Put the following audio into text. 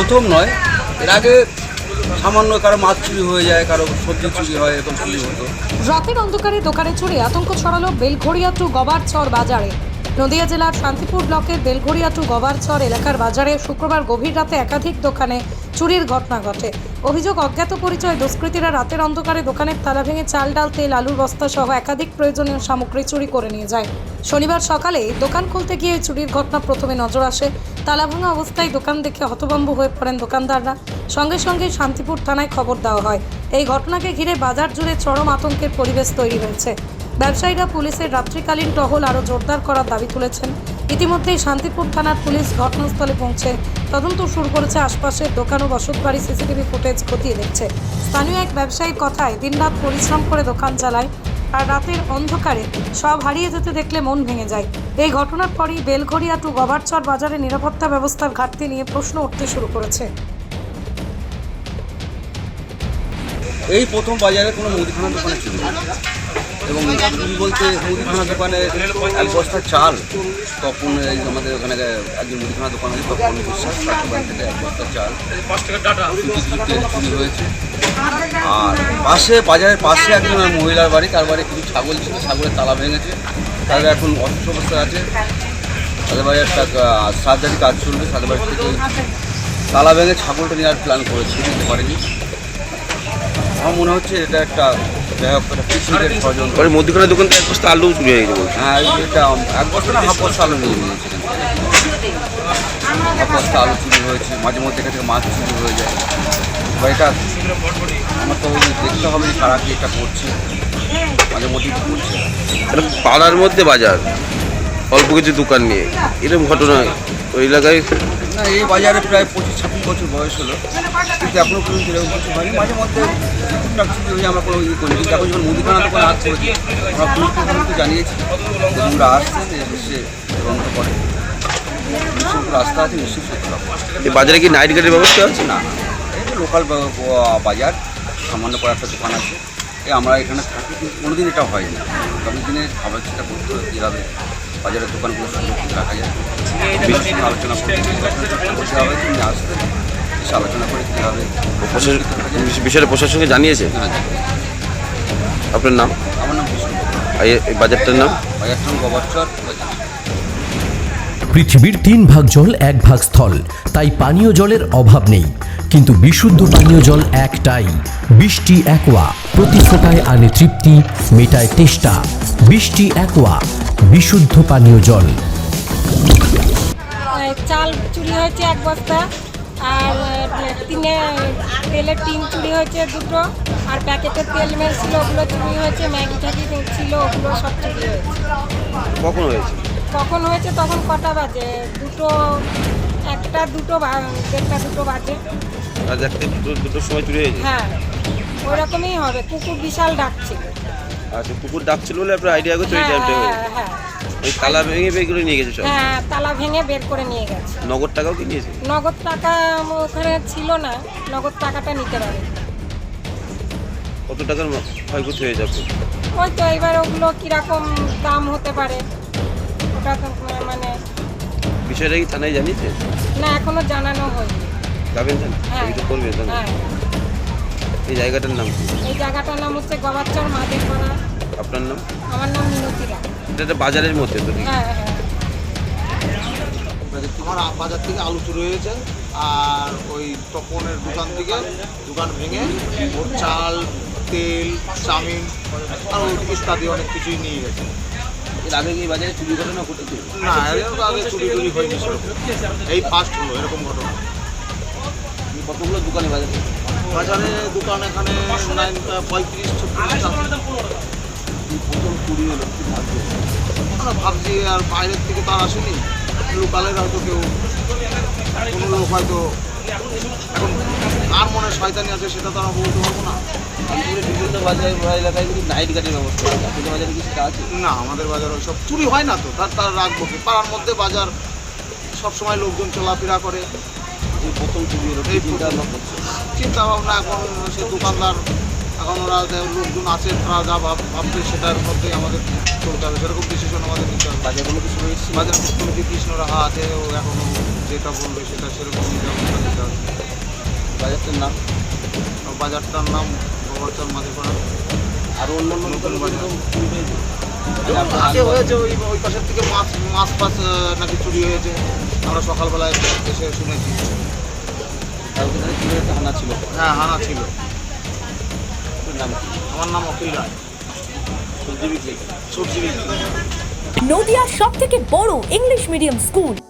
প্রথম নয়। এর আগে সামান্য কারও মাছ চুরি হয়ে যায়, কারও সবজি চুরি হয়, এরকম চুরি হতো। রাতের অন্ধকারে দোকানে চুরি আতঙ্ক ছড়ালো বেলঘড়িয়া টু গবারচর বাজারে। নদিয়া জেলার শান্তিপুর ব্লকের বেলঘড়িয়া টু গবারচর এলাকার বাজারে শুক্রবার গভীর রাতে একাধিক দোকানে চুরির ঘটনা ঘটে। অভিযোগ, অজ্ঞাত পরিচয় দুষ্কৃতীরা রাতের অন্ধকারে দোকানের তালা ভেঙে চাল, ডাল, তেল, আলুর বস্তা সহ একাধিক প্রয়োজনীয় সামগ্রী চুরি করে নিয়ে যায়। শনিবার সকালে দোকান খুলতে গিয়ে চুরির ঘটনা প্রথমে নজর আসে। তালা ভাঙা অবস্থায় দোকান দেখে হতভম্ব হয়ে পড়েন দোকানদাররা। সঙ্গে সঙ্গে শান্তিপুর থানায় খবর দেওয়া হয়। এই ঘটনাকে ঘিরে বাজার জুড়ে চরম আতঙ্কের পরিবেশ তৈরি হয়েছে। ব্যবসায়ীরা পুলিশের রাত্রিকালীন টহল আরও জোরদার করার দাবি তুলেছেন। ইতিমধ্যেই শান্তিপুর থানার পুলিশ ঘটনাস্থলে পৌঁছে তদন্ত শুরু করেছে। আশপাশের দোকান ও বসতবাড়ি সিসিটিভি ফুটেজ খতিয়ে দেখছে। স্থানীয় এক ব্যবসায়ীর কথায় দিনরাত পরিশ্রম করে দোকান চালায় আর রাতের অন্ধকারে সব হারিয়ে যেতে দেখলে মন ভেঙে যায়। এই ঘটনার পরই বেলঘড়িয়া টু গবারচর বাজারে নিরাপত্তা ব্যবস্থার ঘাটতি নিয়ে প্রশ্ন উঠতে শুরু করেছে। এই প্রথম বাজারে কোনো মুদিখানা দোকানে ছিল না। এবং চুরি বলতে মুদিখানা দোকানে এক বস্তা চাল তখন এই আমাদের ওখানে একজন মুদিখানা দোকান আছে তখন বিশ্বাস তার থেকে এক বস্তা চাল চুরি হয়েছে। আর পাশে বাজারের পাশে একজন মহিলার বাড়ি তার বাড়ি কিছু ছাগল ছিল ছাগলের তালা ভেঙেছে। তাদের এখন অসুস্থ অবস্থায় আছে। তাদের বাড়ি একটা সার্জারি কাজ চলবে তাদের বাড়ি থেকে তালা ভেঙে ছাগলটা নেওয়ার প্ল্যান করেছে দিতে পারেনি আমার মনে হচ্ছে এটা একটা মুদিখানা দোকান থেকে এক বস্তা আলু চুরি হয়ে গেছে হ্যাঁ এটা এক বস্তা না হাফ বস্তা আলু নিয়ে হাফ বস্তা আলু চুরি হয়েছে মাঝে মধ্যে এখান থেকে মাছ চুরি হয়ে যায়। এটা আমার তো ওই দেখতে হবে যে কারা কি এটা করছে। মাঝে মধ্যেই তো করছে। এটা পাড়ার মধ্যে বাজার। অল্প কিছু দোকান নিয়ে। এরকম ঘটনা ওই এলাকায়? না এই বাজারে প্রায় পঁচিশ ছাব্বিশ বছর বয়স হলো। কিন্তু এখনও পর্যন্ত এরকম কিছু হয়নি। মাঝে মধ্যে টুকটাক আমরা কোনো ইয়ে করি। কিন্তু এখন যখন মুদিখানা দোকানে হাত করেছি আমরা পুলিশকে কিন্তু জানিয়েছি। তোমরা আসছেন এসে তদন্ত করে। রাস্তা আছে নিশ্চয়ই বাজারে কি নাইট গার্ডের ব্যবস্থা আছে? না এই লোকাল বাজার সামান্য করে একটা দোকান আছে। এই আমরা এখানে থাকি কিন্তু কোনোদিন এটা হয় না। আগামী দিনে আবার চেষ্টা করতে হবে কীভাবে বাজারের দোকানগুলো সুরক্ষিত রাখা যায়। আলোচনা করে করতে হবে তুমি আসতে আলোচনা করে কীভাবে বিষয়টা প্রশাসনকে জানিয়েছে? আপনার নাম? আমার নাম এই- বাজারটার নাম? বাজারটা গবারচর বাজার পৃথিবীর তিন ভাগ জল এক ভাগ স্থল। তাই পানীয় জলের অভাব নেই। কিন্তু বিশুদ্ধ পানীয় জল একটাই। বৃষ্টি একোয়া। প্রতি ফোটায় আনে তৃপ্তি মেটায় তেষ্টা। বৃষ্টি একোয়া। বিশুদ্ধ পানীয় জল। চাল চুরি হয়েছে এক বস্তা। আর তিনে তেলের টিন চুরি হয়েছে দুটো। আর প্যাকেটের তেল মেল ছিল ওগুলো চুরি হয়েছে। ম্যাগি ট্যাগি ছিল ওগুলো সব চুরি হয়েছে। কখন হয়েছে? কখন হয়েছে তখন কটা বাজে? দুটো একটা দুটো দেড়টা দুটো বাজে। রাত একটা দুটো দুটোর সময় চুরি হয়েছে? হ্যাঁ হবে। কুকুর বিশাল ডাকছিল আচ্ছা কুকুর ডাকছিল বলে আপনার আইডিয়া করছে ওই হ্যাঁ টাইমটা হ্যাঁ হ্যাঁ ওই তালা ভেঙে নিয়ে গেছে সব? হ্যাঁ তালা ভেঙে বের করে নিয়ে গেছে। নগদ টাকাও কি নিয়েছে? নগদ টাকা ওখানে ছিল না। নগদ টাকাটা নিতে পারে কত টাকার ক্ষয়ক্ষতি হয়ে যাবে ওই তো এবার ওগুলো কীরকম দাম হতে পারে? মানে বিষয়টা কি থানায় জানিয়েছে? না এখনও জানানো হয়নি। যাবেন জান হ্যাঁ। কিছু করবেন জান। হ্যাঁ। এই জায়গাটার নাম কি? এই জায়গাটার নাম হচ্ছে গবাচ্চর মাদেরপাড়া। আপনার নাম? আমার নাম মিনতিরা এটা একটা বাজারের মধ্যে তো হ্যাঁ হ্যাঁ। আমার আ- বাজার থেকে আলু চুরি হয়েছে আর ওই তপনের দোকান থেকে দোকান ভেঙে ওর চাল তেল চাউমিন আর ওই ইত্যাদি অনেক কিছুই নিয়ে গেছে। আগে এই বাজারে চুরি ঘটনা ঘটেছে। না এরকম আগে চুরি টুরি হয়নি এই ফার্স্ট হলো এরকম ঘটনা। কতগুলো দোকানে বাজারে? বাজারে দোকান এখানে নাইন পঁয়ত্রিশ প্রথম চুরি হলো কি ভাবছে? আমরা ভাবছি আর বাইরের থেকে তো আর আসেনি। লোকালের হয়তো কেউ কোনো লোক হয়তো এখন আর মনে শয়তানি আছে সেটা তো আমরা বলতে পারব না। বিভিন্ন বাজার এলাকায় কিন্তু নাইট গার্ডের ব্যবস্থা আছে। আপনাদের বাজারে কি সেটা আছে? না আমাদের বাজার ওইসব চুরি হয় না তো তার তার রাখব কি পাড়ার মধ্যে বাজার সব সময় লোকজন চলাফেরা করে। এই প্রথম চুরি হলো এই চিন্তা ভাবনা করছে। চিন্তা ভাবনা এখন সে দোকানদার এখন ওরা লোকজন আছে তারা যা ভাব ভাবছে সেটার মধ্যেই আমাদের চলতে হবে। সেরকম ডিসিশন আমাদের নিতে হবে। বাজারগুলো কিছু রয়েছে বাজার কমিটি কৃষ্ণ রাহা আছে ও এখনও যেটা বলবে সেটা সেরকম নিতে হবে অফিসের নাম? বাজারটার নাম গোবরচর মাঝেপাড়া আর অন্য নতুন বাজার। আগে হয়েছে? ওই ওই পাশের থেকে মাছ মাছ ফাছ নাকি চুরি হয়েছে। আমরা সকালবেলায় এসে শুনেছি। হানা ছিল? হ্যাঁ হানা ছিল। আমার নাম অখিল রায়। সবজি বিক্রি? সবজি বিক্রি। নদিয়ার সব থেকে বড় English medium school